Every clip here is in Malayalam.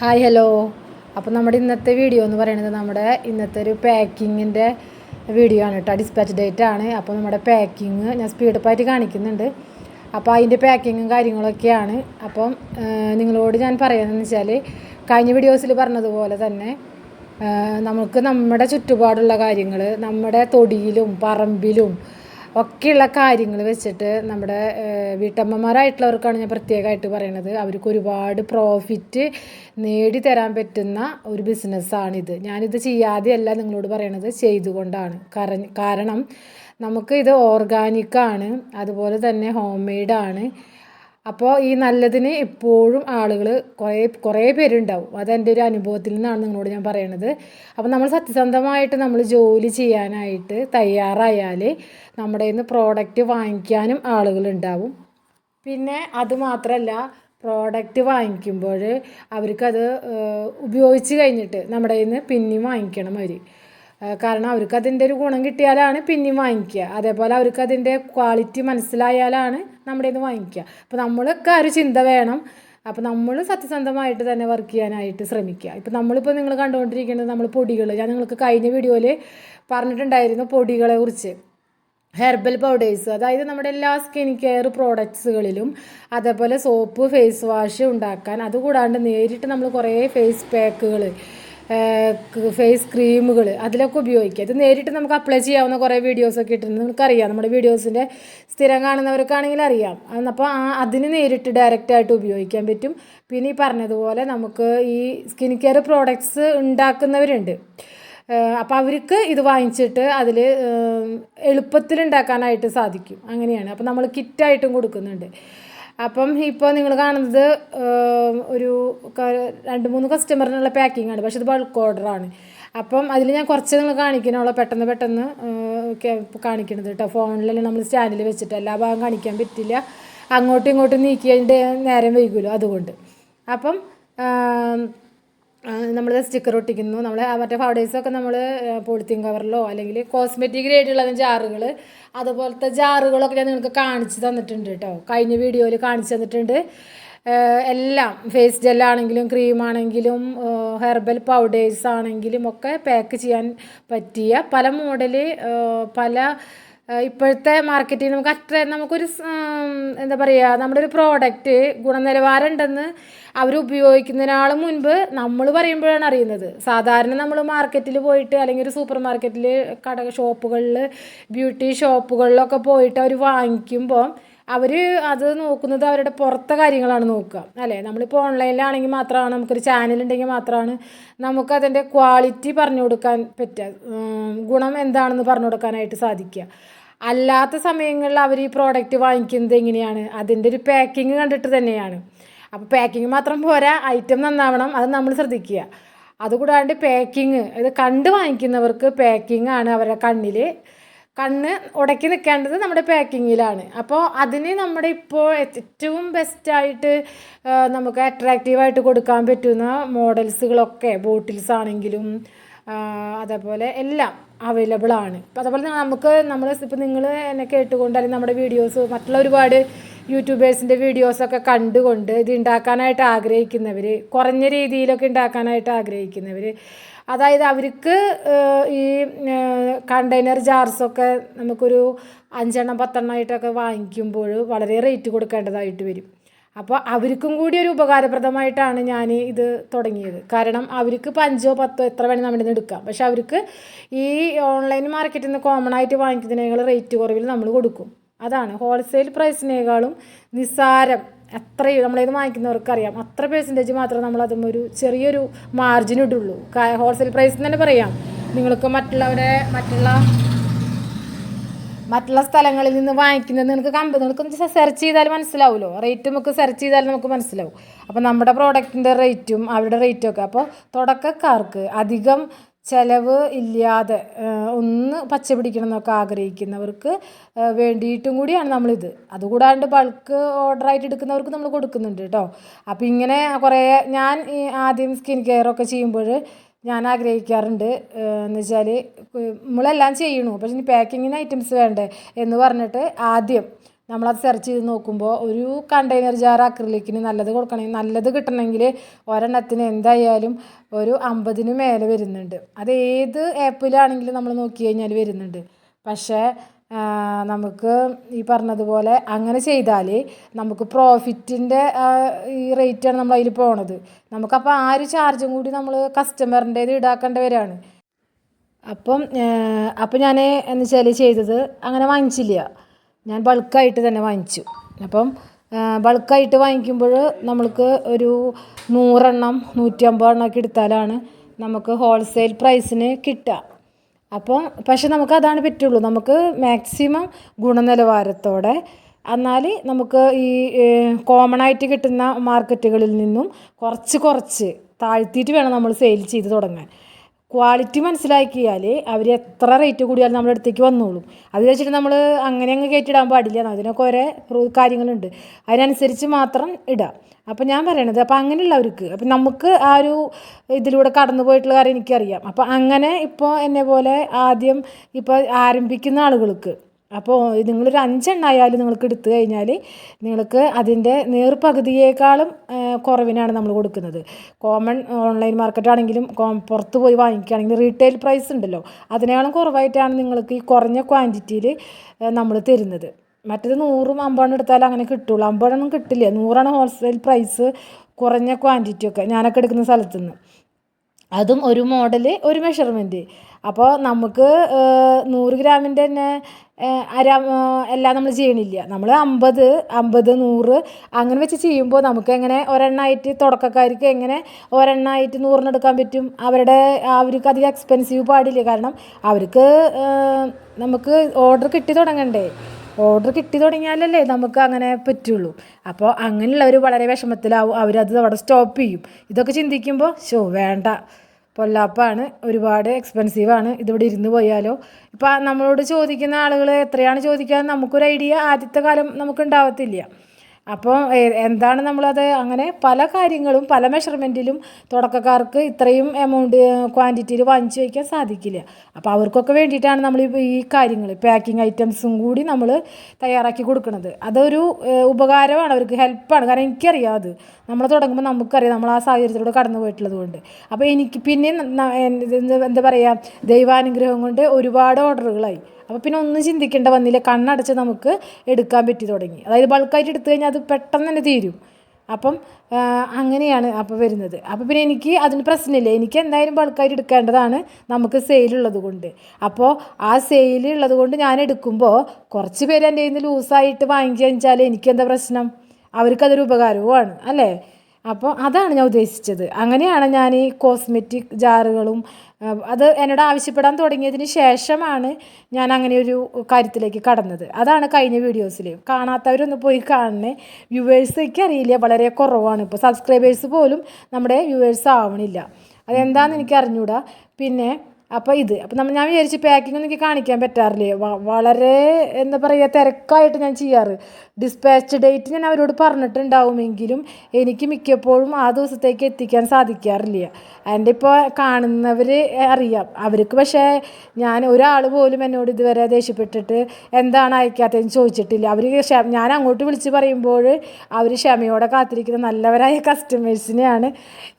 ഹായ് ഹലോ അപ്പോൾ നമ്മുടെ ഇന്നത്തെ വീഡിയോ എന്ന് പറയുന്നത് നമ്മുടെ ഇന്നത്തെ ഒരു പാക്കിങ്ങിന്റെ വീഡിയോ ആണ് കേട്ടോ ഡിസ്പാച്ച് ഡേറ്റ് ആണ്. അപ്പോൾ നമ്മുടെ പാക്കിങ് ഞാൻ സ്പീഡപ്പായിട്ട് കാണിക്കുന്നുണ്ട്. അപ്പോൾ അതിന്റെ പാക്കിങ്ങും കാര്യങ്ങളൊക്കെയാണ്. അപ്പം നിങ്ങളോട് ഞാൻ പറയുന്നതെന്ന് വെച്ചാൽ കഴിഞ്ഞ വീഡിയോസിൽ പറഞ്ഞതുപോലെ തന്നെ നമുക്ക് നമ്മുടെ ചുറ്റുപാടുള്ള കാര്യങ്ങൾ നമ്മുടെ തൊടിയിലും പറമ്പിലും ഒക്കെയുള്ള കാര്യങ്ങൾ വെച്ചിട്ട് നമ്മുടെ വീട്ടമ്മമാരായിട്ടുള്ളവർക്കാണ് ഞാൻ പ്രത്യേകമായിട്ട് പറയണത്. അവർക്ക് ഒരുപാട് പ്രോഫിറ്റ് നേടി തരാൻ പറ്റുന്ന ഒരു ബിസിനസ്സാണിത് ഞാനിത് ചെയ്യാതെയല്ല നിങ്ങളോട് പറയണത് ചെയ്തുകൊണ്ടാണ്. കാരണം നമുക്ക് ഇത് ഓർഗാനിക്കാണ് അതുപോലെ തന്നെ ഹോം മെയ്ഡാണ് അപ്പോൾ ഈ നല്ലതിന് എപ്പോഴും ആളുകൾ കുറേ കുറേ പേരുണ്ടാവും. അതെന്റെ ഒരു അനുഭവത്തിൽ നിന്നാണ് നിങ്ങളോട് ഞാൻ പറയണത്. അപ്പോൾ നമ്മൾ സത്യസന്ധമായിട്ട് നമ്മൾ ജോലി ചെയ്യാനായിട്ട് തയ്യാറായാൽ നമ്മുടെ നിന്ന് പ്രോഡക്റ്റ് വാങ്ങിക്കാനും ആളുകളുണ്ടാവും. പിന്നെ അതുമാത്രമല്ല പ്രോഡക്റ്റ് വാങ്ങിക്കുമ്പോൾ അവർക്കത് ഉപയോഗിച്ച് കഴിഞ്ഞിട്ട് നമ്മുടെ നിന്ന് പിന്നെയും വാങ്ങിക്കണം അവർ കാരണം അവർക്ക് അതിന്റെ ഒരു ഗുണം കിട്ടിയാലാണ് പിന്നെയും വാങ്ങിക്കുക. അതേപോലെ അവർക്ക് അതിന്റെ ക്വാളിറ്റി മനസ്സിലായാലാണ് നമ്മുടെ നിന്ന് വാങ്ങിക്കുക. അപ്പോൾ നമ്മളൊക്കെ ഒരു ചിന്ത വേണം. അപ്പോൾ നമ്മൾ സത്യസന്ധമായിട്ട് തന്നെ വർക്ക് ചെയ്യാനായിട്ട് ശ്രമിക്കുക. ഇപ്പോൾ നമ്മളിപ്പോൾ നിങ്ങൾ കണ്ടുകൊണ്ടിരിക്കുന്നത് നമ്മൾ പൊടികൾ ഞാൻ നിങ്ങൾക്ക് കഴിഞ്ഞ വീഡിയോയിൽ പറഞ്ഞിട്ടുണ്ടായിരുന്നു പൊടികളെ കുറിച്ച്. ഹെർബൽ പൗഡേഴ്സ് അതായത് നമ്മുടെ എല്ലാ സ്കിൻ കെയർ പ്രോഡക്ട്സുകളിലും അതേപോലെ സോപ്പ് ഫേസ് വാഷ് ഉണ്ടാക്കാൻ. അതുകൂടാണ്ട് നേരിട്ട് നമ്മൾ കുറേ ഫേസ് പാക്കുകൾ ഫേസ് ക്രീമുകൾ അതിലൊക്കെ ഉപയോഗിക്കുക. ഇത് നേരിട്ട് നമുക്ക് അപ്ലൈ ചെയ്യാവുന്ന കുറേ വീഡിയോസൊക്കെ ഇട്ടിട്ടുണ്ട്. നിങ്ങൾക്കറിയാം നമ്മുടെ വീഡിയോസിന്റെ സ്ഥിരം കാണുന്നവർക്കാണെങ്കിൽ അറിയാം. അപ്പോൾ ആ അതിന് നേരിട്ട് ഡയറക്റ്റായിട്ട് ഉപയോഗിക്കാൻ പറ്റും. പിന്നെ ഈ പറഞ്ഞതുപോലെ നമുക്ക് ഈ സ്കിൻ കെയർ പ്രോഡക്ട്സ് ഉണ്ടാക്കുന്നവരുണ്ട്. അപ്പോൾ അവർക്ക് ഇത് വാങ്ങിച്ചിട്ട് അതിൽ എളുപ്പത്തിൽ ഉണ്ടാക്കാനായിട്ട് സാധിക്കും. അങ്ങനെയാണ്. അപ്പോൾ നമ്മൾ കിറ്റായിട്ടും കൊടുക്കുന്നുണ്ട്. അപ്പം ഇപ്പോൾ നിങ്ങൾ കാണുന്നത് ഒരു രണ്ട് മൂന്ന് കസ്റ്റമറിനുള്ള പാക്കിംഗ് ആണ്. പക്ഷെ ഇത് ബൾക്ക് ഓർഡറാണ് അപ്പം അതിൽ ഞാൻ കുറച്ച് നിങ്ങൾ കാണിക്കണുള്ള പെട്ടെന്ന് പെട്ടെന്ന് കാണിക്കണത് കേട്ടോ ഫോണിലല്ലേ നമ്മൾ സ്റ്റാൻഡിൽ വെച്ചിട്ട്. എല്ലാ ഭാഗം കാണിക്കാൻ പറ്റില്ല. അങ്ങോട്ടും ഇങ്ങോട്ടും നീക്കിയതിന്റെ നേരം വൈകുമല്ലോ അതുകൊണ്ട്. അപ്പം നമ്മൾ സ്റ്റിക്കർ ഒട്ടിക്കുന്നു. നമ്മൾ മറ്റേ ഫൗഡേഴ്സൊക്കെ നമ്മൾ പോളിത്തീൻ കവറിലോ അല്ലെങ്കിൽ കോസ്മെറ്റിക് ആയിട്ടുള്ള ജാറുകൾ അതുപോലത്തെ ജാറുകളൊക്കെ ഞാൻ നിങ്ങൾക്ക് കാണിച്ച് തന്നിട്ടുണ്ട് കേട്ടോ കഴിഞ്ഞ വീഡിയോയിൽ കാണിച്ച് തന്നിട്ടുണ്ട്. എല്ലാം ഫേസ് ജെല്ലാണെങ്കിലും ക്രീമാണെങ്കിലും ഹെർബൽ പൗഡേഴ്സ് ആണെങ്കിലും ഒക്കെ പാക്ക് ചെയ്യാൻ പറ്റിയ പല മോഡൽ പല ഇപ്പോഴത്തെ മാർക്കറ്റിൽ നമുക്ക് അത്ര നമുക്കൊരു എന്താ പറയുക നമ്മുടെ ഒരു പ്രോഡക്റ്റ് ഗുണനിലവാരം ഉണ്ടെന്ന് അവർ ഉപയോഗിക്കുന്നതിനാളും മുൻപ് നമ്മൾ പറയുമ്പോഴാണ് അറിയുന്നത്. സാധാരണ നമ്മൾ മാർക്കറ്റിൽ പോയിട്ട് അല്ലെങ്കിൽ ഒരു സൂപ്പർ മാർക്കറ്റിൽ കട ഷോപ്പുകളിൽ ബ്യൂട്ടി ഷോപ്പുകളിലൊക്കെ പോയിട്ട് അവർ വാങ്ങിക്കുമ്പോൾ അവർ അത് നോക്കുന്നത് അവരുടെ പുറത്തെ കാര്യങ്ങളാണ് നോക്കുക അല്ലേ? നമ്മളിപ്പോൾ ഓൺലൈനിലാണെങ്കിൽ മാത്രമാണ് നമുക്കൊരു ചാനൽ ഉണ്ടെങ്കിൽ മാത്രമാണ് നമുക്കതിന്റെ ക്വാളിറ്റി പറഞ്ഞു കൊടുക്കാൻ പറ്റുക. ഗുണം എന്താണെന്ന് പറഞ്ഞു കൊടുക്കാനായിട്ട് സാധിക്കുക. അല്ലാത്ത സമയങ്ങളിൽ അവർ ഈ പ്രോഡക്റ്റ് വാങ്ങിക്കുന്നത് എങ്ങനെയാണ്? അതിന്റെ ഒരു പാക്കിങ് കണ്ടിട്ട് തന്നെയാണ്. അപ്പോൾ പാക്കിങ് മാത്രം പോരാ ഐറ്റം നന്നാവണം അത് നമ്മൾ ശ്രദ്ധിക്കുക. അതുകൂടാണ്ട് പാക്കിങ് ഇത് കണ്ട് വാങ്ങിക്കുന്നവർക്ക് പാക്കിംഗ് ആണ് അവരുടെ കണ്ണിൽ കണ്ണ് ഉടക്കി നിൽക്കേണ്ടത് നമ്മുടെ പാക്കിങ്ങിലാണ്. അപ്പോൾ അതിന് നമ്മുടെ ഇപ്പോൾ ഏറ്റവും ബെസ്റ്റായിട്ട് നമുക്ക് അട്രാക്റ്റീവായിട്ട് കൊടുക്കാൻ പറ്റുന്ന മോഡൽസുകളൊക്കെ ബോട്ടിൽസ് ആണെങ്കിലും അതേപോലെ എല്ലാം അവൈലബിൾ ആണ്. അപ്പോൾ അതേപോലെ നമുക്ക് നമ്മൾ ഇപ്പോൾ നിങ്ങൾ എന്നെ കേട്ടുകൊണ്ട് അല്ലെങ്കിൽ നമ്മുടെ വീഡിയോസ് മറ്റുള്ള ഒരുപാട് യൂട്യൂബേഴ്സിന്റെ വീഡിയോസൊക്കെ കണ്ടുകൊണ്ട് ഇത് ഉണ്ടാക്കാനായിട്ട് ആഗ്രഹിക്കുന്നവർ കുറഞ്ഞ രീതിയിലൊക്കെ ഉണ്ടാക്കാനായിട്ട് ആഗ്രഹിക്കുന്നവർ അതായത് അവർക്ക് ഈ കണ്ടെയ്നർ ജാർസൊക്കെ നമുക്കൊരു അഞ്ചെണ്ണം പത്തെണ്ണം ആയിട്ടൊക്കെ വാങ്ങിക്കുമ്പോൾ വളരെ റേറ്റ് കൊടുക്കേണ്ടതായിട്ട് വരും. അപ്പോൾ അവർക്കും കൂടി ഒരു ഉപകാരപ്രദമായിട്ടാണ് ഞാൻ ഇത് തുടങ്ങിയത്. കാരണം അവർക്ക് ഇപ്പോൾ അഞ്ചോ പത്തോ എത്ര വേണമെങ്കിൽ നമ്മുടെ നിന്ന് എടുക്കാം. പക്ഷെ അവർക്ക് ഈ ഓൺലൈൻ മാർക്കറ്റിൽ നിന്ന് കോമൺ ആയിട്ട് വാങ്ങിക്കുന്നതിനേക്കാൾ റേറ്റ് കുറവിൽ നമ്മൾ കൊടുക്കും. അതാണ്. ഹോൾസെയിൽ പ്രൈസിനേക്കാളും നിസ്സാരം. അത്രയും നമ്മളിത് വാങ്ങിക്കുന്നവർക്ക് അറിയാം അത്ര പെർസെന്റേജ് മാത്രമേ നമ്മളതും ഒരു ചെറിയൊരു മാർജിൻ ഇടുള്ളൂ. ഹോൾസെയിൽ പ്രൈസ് തന്നെ പറയാം. നിങ്ങൾക്ക് മറ്റുള്ളവരെ മറ്റുള്ള മറ്റുള്ള സ്ഥലങ്ങളിൽ നിന്ന് വാങ്ങിക്കുന്നത് നിങ്ങൾക്ക് കമ്പ നിങ്ങൾക്ക് സെർച്ച് ചെയ്താൽ മനസ്സിലാവുമല്ലോ റേറ്റ് നമുക്ക് സെർച്ച് ചെയ്താൽ നമുക്ക് മനസ്സിലാവും. അപ്പോൾ നമ്മുടെ പ്രോഡക്റ്റിന്റെ റേറ്റും അവരുടെ റേറ്റും ഒക്കെ. അപ്പോൾ തുടക്കക്കാർക്ക് അധികം ചിലവ് ഇല്ലാതെ ഒന്ന് പച്ച പിടിക്കണം എന്നൊക്കെ ആഗ്രഹിക്കുന്നവർക്ക് വേണ്ടിയിട്ടും കൂടിയാണ് നമ്മളിത്. അതുകൂടാണ്ട് ബൾക്ക് ഓർഡറായിട്ട് എടുക്കുന്നവർക്ക് നമ്മൾ കൊടുക്കുന്നുണ്ട് കേട്ടോ. അപ്പോൾ ഇങ്ങനെ കുറേ ഞാൻ ആദ്യം സ്കിൻ കെയറൊക്കെ ചെയ്യുമ്പോൾ ഞാൻ ആഗ്രഹിക്കാറുണ്ട് എന്ന് വെച്ചാൽ നമ്മളെല്ലാം ചെയ്യണു. പക്ഷെ ഇനി പാക്കിങ്ങിന് ഐറ്റംസ് വേണ്ടേ എന്ന് പറഞ്ഞിട്ട് ആദ്യം നമ്മളത് സെർച്ച് ചെയ്ത് നോക്കുമ്പോൾ ഒരു കണ്ടെയ്നർ ജാർ അക്രിലിക്കിന് നല്ലത് കൊടുക്കണമെങ്കിൽ നല്ലത് കിട്ടണമെങ്കിൽ ഒരെണ്ണത്തിന് എന്തായാലും ഒരു അമ്പതിന് മേലെ വരുന്നുണ്ട്. അത് ഏത് ആപ്പിലാണെങ്കിലും നമ്മൾ നോക്കി കഴിഞ്ഞാൽ വരുന്നുണ്ട്. പക്ഷേ നമുക്ക് ഈ പറഞ്ഞതുപോലെ അങ്ങനെ ചെയ്താൽ നമുക്ക് പ്രോഫിറ്റിന്റെ ഈ റേറ്റാണ് നമ്മൾ അതിൽ പോണത്. നമുക്കപ്പോൾ ആ ഒരു ചാർജും കൂടി നമ്മൾ കസ്റ്റമറിന്റേത് ഈടാക്കേണ്ടി വരികയാണ് അപ്പം അപ്പം ഞാൻ എന്ന് വെച്ചാൽ ചെയ്തത് അങ്ങനെ വാങ്ങിച്ചില്ല. ഞാൻ ബൾക്കായിട്ട് തന്നെ വാങ്ങിച്ചു. അപ്പം ബൾക്കായിട്ട് വാങ്ങിക്കുമ്പോൾ നമ്മൾക്ക് ഒരു നൂറെണ്ണം നൂറ്റമ്പത് എണ്ണം ഒക്കെ എടുത്താലാണ് നമുക്ക് ഹോൾസെയിൽ പ്രൈസിന് കിട്ടുക. അപ്പോൾ പക്ഷെ നമുക്ക് അതാണ് പറ്റുള്ളൂ. നമുക്ക് മാക്സിമം ഗുണനിലവാരത്തോടെ എന്നാൽ നമുക്ക് ഈ കോമൺ ആയിട്ട് കിട്ടുന്ന മാർക്കറ്റുകളിൽ നിന്നും കുറച്ച് കുറച്ച് താഴ്ത്തിയിട്ട് വേണം നമ്മൾ സെയിൽ ചെയ്ത് തുടങ്ങാൻ. ക്വാളിറ്റി മനസ്സിലാക്കിയാൽ അവർ എത്ര റേറ്റ് കൂടിയാലും നമ്മുടെ അടുത്തേക്ക് വന്നോളും. അത് വെച്ചിട്ട് നമ്മൾ അങ്ങനെ അങ്ങ് കയറ്റിടാൻ പാടില്ല. അതിനൊക്കെ ഓരോ കാര്യങ്ങളുണ്ട്. അതിനനുസരിച്ച് മാത്രം ഇടാം. അപ്പം ഞാൻ പറയണത് അപ്പം അങ്ങനെയുള്ളവർക്ക് അപ്പം നമുക്ക് ആ ഒരു ഇതിലൂടെ കടന്നു പോയിട്ടുള്ള കാര്യം എനിക്കറിയാം. അപ്പം അങ്ങനെ ഇപ്പോൾ എന്നെ പോലെ ആദ്യം ഇപ്പോൾ ആരംഭിക്കുന്ന ആളുകൾക്ക് അപ്പോൾ നിങ്ങളൊരു അഞ്ചെണ്ണായാലും നിങ്ങൾക്ക് എടുത്തു കഴിഞ്ഞാൽ നിങ്ങൾക്ക് അതിന്റെ നേർപകുതിയേക്കാളും കുറവിനാണ് നമ്മൾ കൊടുക്കുന്നത്. കോമൺ ഓൺലൈൻ മാർക്കറ്റ് ആണെങ്കിലും പുറത്ത് പോയി വാങ്ങിക്കുകയാണെങ്കിൽ റീറ്റെയിൽ പ്രൈസ് ഉണ്ടല്ലോ. അതിനേക്കാളും കുറവായിട്ടാണ് നിങ്ങൾക്ക് ഈ കുറഞ്ഞ ക്വാണ്ടിറ്റിയിൽ നമ്മൾ തരുന്നത്. മറ്റേത് നൂറും അമ്പതെണ്ണം എടുത്താൽ അങ്ങനെ കിട്ടുള്ളൂ. അമ്പതെണ്ണം കിട്ടില്ല. നൂറാണ് ഹോൾസെയിൽ പ്രൈസ് കുറഞ്ഞ ക്വാണ്ടിറ്റി ഒക്കെ ഞാനൊക്കെ എടുക്കുന്ന സ്ഥലത്തുനിന്ന്. അതും ഒരു മോഡൽ ഒരു മെഷർമെന്റ് അപ്പോൾ നമുക്ക് നൂറ് ഗ്രാമിന്റെ തന്നെ അര എല്ലാം നമ്മൾ ചെയ്യണില്ല. നമ്മൾ അമ്പത് അമ്പത് നൂറ് അങ്ങനെ വെച്ച് ചെയ്യുമ്പോൾ നമുക്ക് എങ്ങനെ ഒരെണ്ണമായിട്ട് തുടക്കക്കാർക്ക് എങ്ങനെ ഒരെണ്ണമായിട്ട് നൂറിന് എടുക്കാൻ പറ്റും? അവരുടെ അവർക്ക് അധികം എക്സ്പെൻസീവ് പാടില്ല. കാരണം അവർക്ക് നമുക്ക് ഓർഡർ കിട്ടി തുടങ്ങണ്ടേ. ഓർഡർ കിട്ടി തുടങ്ങിയാലല്ലേ നമുക്ക് അങ്ങനെ പറ്റുള്ളൂ. അപ്പോൾ അങ്ങനെയുള്ളവർ വളരെ വിഷമത്തിലാവും. അവരത് അവിടെ സ്റ്റോപ്പ് ചെയ്യും. ഇതൊക്കെ ചിന്തിക്കുമ്പോൾ ഷോ വേണ്ട. പൊല്ലാപ്പാണ് ഒരുപാട് എക്സ്പെൻസീവാണ് ഇതിവിടെ ഇരുന്ന് പോയാലോ? ഇപ്പോൾ നമ്മളോട് ചോദിക്കുന്ന ആളുകൾ എത്രയാണ് ചോദിക്കുക നമുക്കൊരു ഐഡിയ ആദ്യത്തെ കാലം നമുക്ക് ഉണ്ടാവത്തില്ല അപ്പോൾ എന്താണ് നമ്മളത്? അങ്ങനെ പല കാര്യങ്ങളും പല മെഷർമെന്റിലും തുടക്കക്കാർക്ക് ഇത്രയും എമൗണ്ട് ക്വാണ്ടിറ്റിയിൽ വാങ്ങിച്ചു വയ്ക്കാൻ സാധിക്കില്ല. അപ്പോൾ അവർക്കൊക്കെ വേണ്ടിയിട്ടാണ് നമ്മൾ ഈ- കാര്യങ്ങൾ പാക്കിംഗ് ഐറ്റംസും കൂടി നമ്മൾ തയ്യാറാക്കി കൊടുക്കുന്നത് അതൊരു ഉപകാരമാണ് അവർക്ക് ഹെൽപ്പാണ് കാരണം എനിക്കറിയാം അത്. നമ്മൾ തുടങ്ങുമ്പോൾ നമുക്കറിയാം നമ്മൾ ആ സാഹചര്യത്തിലൂടെ കടന്നു പോയിട്ടുള്ളത് കൊണ്ട്. അപ്പോൾ എനിക്ക് പിന്നെ എന്താ പറയുക ദൈവാനുഗ്രഹം കൊണ്ട് ഒരുപാട് ഓർഡറുകളായി അപ്പോൾ പിന്നെ ഒന്നും ചിന്തിക്കേണ്ട വന്നില്ല. കണ്ണടച്ച് നമുക്ക് എടുക്കാൻ പറ്റി തുടങ്ങി. അതായത് ബൾക്കായിട്ട് എടുത്തു കഴിഞ്ഞാൽ അത് പെട്ടെന്ന് തന്നെ തീരും. അപ്പം അങ്ങനെയാണ് അപ്പോൾ വരുന്നത്. അപ്പോൾ പിന്നെ എനിക്ക് അതിന് പ്രശ്നമില്ല. എനിക്ക് എന്തായാലും ബൾക്കായിട്ട് എടുക്കേണ്ടതാണ് നമുക്ക് സെയിലുള്ളത് കൊണ്ട്. അപ്പോൾ ആ സെയിൽ ഉള്ളത് കൊണ്ട് ഞാൻ എടുക്കുമ്പോൾ കുറച്ച് പേര് എന്റെ കയ്യിൽ നിന്ന് ലൂസായിട്ട് വാങ്ങിക്കുക വെച്ചാൽ എനിക്കെന്താ പ്രശ്നം? അവർക്കതൊരു ഉപകാരവുമാണ് അല്ലേ? അപ്പോൾ അതാണ് ഞാൻ ഉദ്ദേശിച്ചത്. അങ്ങനെയാണ് ഞാൻ ഈ കോസ്മെറ്റിക് ജാറുകളും അത് എന്നോട് ആവശ്യപ്പെടാൻ തുടങ്ങിയതിന് ശേഷമാണ് ഞാൻ അങ്ങനെ ഒരു കാര്യത്തിലേക്ക് കടന്നത്. അതാണ് കഴിഞ്ഞ വീഡിയോസിൽ കാണാത്തവരൊന്ന് പോയി കാണണേ. വ്യൂവേഴ്സൊക്കെ അറിയില്ല വളരെ കുറവാണ്. ഇപ്പോൾ സബ്സ്ക്രൈബേഴ്സ് പോലും നമ്മുടെ വ്യൂവേഴ്സ് ആവണില്ല. അതെന്താണെന്ന് എനിക്ക് അറിഞ്ഞൂടാ. പിന്നെ അപ്പോൾ ഇത് അപ്പോൾ നമ്മൾ ഞാൻ വിചാരിച്ച് പാക്കിംഗ് ഒന്നും എനിക്ക് കാണിക്കാൻ പറ്റാറില്ലേ? വളരെ എന്താ പറയുക തിരക്കായിട്ട് ഞാൻ ചെയ്യാറ്. ഡിസ്പാച്ച് ഡേറ്റ് ഞാൻ അവരോട് പറഞ്ഞിട്ടുണ്ടാവുമെങ്കിലും എനിക്ക് മിക്കപ്പോഴും ആ ദിവസത്തേക്ക് എത്തിക്കാൻ സാധിക്കാറില്ല. എന്റെ ഇപ്പോൾ കാണുന്നവർ അറിയാം. അവർക്ക് പക്ഷേ ഞാൻ ഒരാൾ പോലും എന്നോട് ഇതുവരെ ദേഷ്യപ്പെട്ടിട്ട് എന്താണ് അയക്കാത്തതെന്ന് ചോദിച്ചിട്ടില്ല. അവർ ഞാൻ അങ്ങോട്ട് വിളിച്ച് പറയുമ്പോൾ അവർ ക്ഷമയോടെ കാത്തിരിക്കുന്ന നല്ലവരായ കസ്റ്റമേഴ്സിനെയാണ്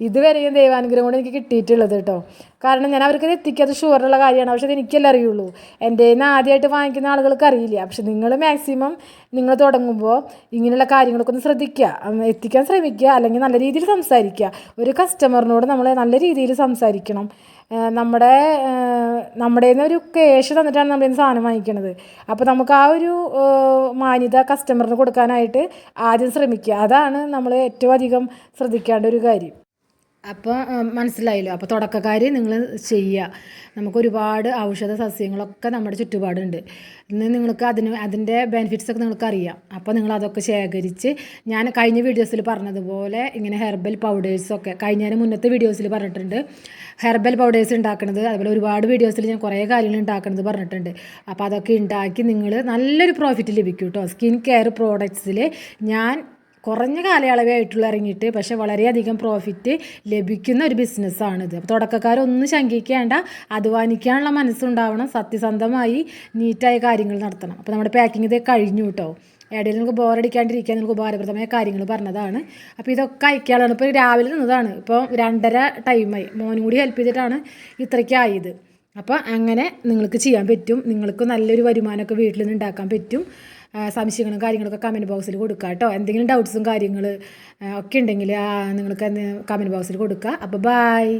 ഇതുവരെയും ദൈവാനുഗ്രഹം കൊണ്ട് എനിക്ക് കിട്ടിയിട്ടുള്ളത് കേട്ടോ. കാരണം ഞാൻ അവർക്ക് ഇത് എത്തിക്കാത്ത ഷുവറുള്ള കാര്യമാണ്. പക്ഷെ അത് എനിക്കല്ലേ അറിയുള്ളൂ. എന്റെ നിന്ന് ആദ്യമായിട്ട് വാങ്ങിക്കുന്ന ആളുകൾക്ക് അറിയില്ല. പക്ഷെ നിങ്ങൾ മാക്സിമം നിങ്ങൾ തുടങ്ങുമ്പോൾ ഇങ്ങനെയുള്ള കാര്യങ്ങളൊക്കെ ഒന്ന് ശ്രദ്ധിക്കുക. എത്തിക്കാൻ ശ്രമിക്കുക. അല്ലെങ്കിൽ നല്ല രീതിയിൽ സംസാരിക്കുക. ഒരു കസ്റ്റമറിനോട് നമ്മൾ നല്ല രീതിയിൽ സംസാരിക്കണം. നമ്മുടെ നമ്മുടെ ഒരു കേഷ് തന്നിട്ടാണ് നമ്മുടെ സാധനം വാങ്ങിക്കണത്. അപ്പോൾ നമുക്ക് ആ ഒരു മാന്യത കസ്റ്റമറിന് കൊടുക്കാനായിട്ട് ആദ്യം ശ്രമിക്കുക. അതാണ് നമ്മൾ ഏറ്റവും അധികം ശ്രദ്ധിക്കേണ്ട ഒരു കാര്യം. അപ്പോൾ മനസ്സിലായല്ലോ. അപ്പോൾ തുടക്കക്കാർ നിങ്ങൾ ചെയ്യുക നമുക്ക് ഒരുപാട് ഔഷധ സസ്യങ്ങളൊക്കെ നമ്മുടെ ചുറ്റുപാടുണ്ട്. ഇന്ന് നിങ്ങൾക്ക് അതിന് അതിന്റെ ബെനിഫിറ്റ്സ് ഒക്കെ നിങ്ങൾക്ക് അറിയാം. അപ്പോൾ നിങ്ങൾ അതൊക്കെ ശേഖരിച്ച് ഞാൻ കഴിഞ്ഞ വീഡിയോസിൽ പറഞ്ഞതുപോലെ ഇങ്ങനെ ഹെർബൽ പൗഡേഴ്സൊക്കെ കഴിഞ്ഞ മുന്നത്തെ വീഡിയോസിൽ പറഞ്ഞിട്ടുണ്ട്. ഹെർബൽ പൗഡേഴ്സ് ഉണ്ടാക്കുന്നത് അതുപോലെ ഒരുപാട് വീഡിയോസിൽ ഞാൻ കുറേ കാര്യങ്ങൾ ഉണ്ടാക്കുന്നത് പറഞ്ഞിട്ടുണ്ട്. അപ്പോൾ അതൊക്കെ ഉണ്ടാക്കി നിങ്ങൾ നല്ലൊരു പ്രോഫിറ്റ് ലഭിക്കും കേട്ടോ സ്കിൻ കെയർ പ്രോഡക്ട്സിൽ ഞാൻ കുറഞ്ഞ കാലയളവേ ആയിട്ടുള്ള ഇറങ്ങിയിട്ട് പക്ഷേ വളരെയധികം പ്രോഫിറ്റ് ലഭിക്കുന്ന ഒരു ബിസിനസ്സാണിത് അപ്പോൾ തുടക്കക്കാരൊന്നും ശങ്കിക്കേണ്ട അധ്വാനിക്കാനുള്ള മനസ്സുണ്ടാവണം സത്യസന്ധമായി നീറ്റായ കാര്യങ്ങൾ നടത്തണം. അപ്പോൾ നമ്മുടെ പാക്കിംഗ് ഇത് കഴിഞ്ഞു കേട്ടോ ഇടയിൽ നിങ്ങൾക്ക് ബോറടിക്കാണ്ടിരിക്കാൻ നിങ്ങൾക്ക് ഉപകാരപ്രദമായ കാര്യങ്ങൾ പറഞ്ഞതാണ്. അപ്പോൾ ഇതൊക്കെ അയക്കാളാണ് ഇപ്പോൾ രാവിലെ നിന്നതാണ്. ഇപ്പോൾ രണ്ടര ടൈമായി മോനും കൂടി ഹെൽപ്പ് ചെയ്തിട്ടാണ് ഇത്രയ്ക്കായത് അപ്പോൾ അങ്ങനെ നിങ്ങൾക്ക് ചെയ്യാൻ പറ്റും. നിങ്ങൾക്ക് നല്ലൊരു വരുമാനമൊക്കെ വീട്ടിൽ നിന്ന് ഉണ്ടാക്കാൻ പറ്റും. സംശയങ്ങളും കാര്യങ്ങളൊക്കെ കമന്റ് ബോക്സിൽ കൊടുക്കുക കേട്ടോ എന്തെങ്കിലും ഡൗട്ട്സും കാര്യങ്ങൾ ഒക്കെ ഉണ്ടെങ്കിൽ നിങ്ങൾക്ക് കമന്റ് ബോക്സിൽ കൊടുക്കുക അപ്പോൾ ബായ്